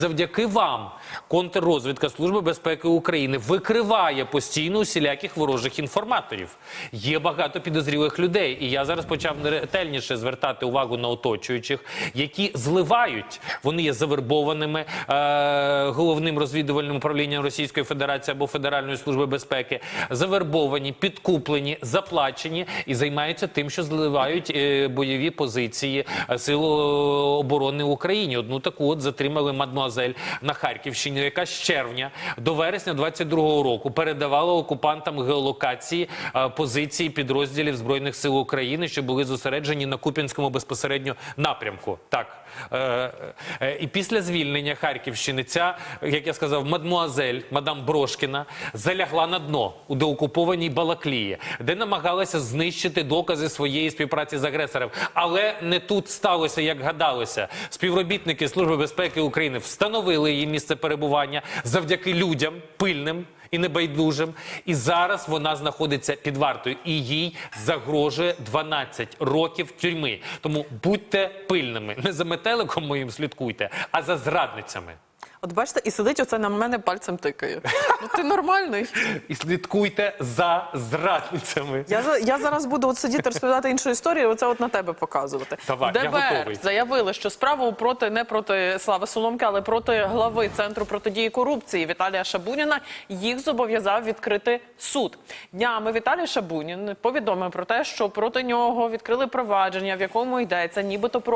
Завдяки вам контррозвідка Служби безпеки України викриває постійно усіляких ворожих інформаторів. Є багато підозрілих людей, і я зараз почав ретельніше звертати увагу на оточуючих, які зливають. Вони є завербованими е, головним розвідувальним управлінням Російської Федерації або Федеральної служби безпеки, завербовані, підкуплені, заплачені і займаються тим, що зливають е, бойові позиції е, Сил оборони України. Одну таку от затримали мадмуазель на Харківщині, яка з червня до вересня 22-го року передавала окупантам геолокації е, позиції підрозділів збройних сил України, що були зосереджені на Куп'янському безпосередньо напрямку. Так е, е, і після звільнення Харківщини ця, як я сказав, мадмуазель, мадам Брошкіна, залягла на дно у деокупованій Балаклії, де намагалася знищити докази своєї співпраці з агресором. Але не тут сталося, як гадалося. Співробітники Служби безпеки України встановили її місце перебування завдяки людям пильним. І небайдужим, і зараз вона знаходиться під вартою, і їй загрожує 12 років тюрми. Тому будьте пильними, не за метеликом моїм слідкуйте, а за зрадницями. От бачите, і сидить оце на мене пальцем тикає. Ну ти нормальний. І слідкуйте за зрадницями. Я, я зараз буду от сидіти розповідати іншу історію, оце от на тебе показувати. Давай, я готовий. заявили, що справу проти не проти Слави Соломки, але проти глави центру протидії корупції Віталія Шабуніна їх зобов'язав відкрити суд. Днями Віталій Шабунін повідомив про те, що проти нього відкрили провадження, в якому йдеться, нібито про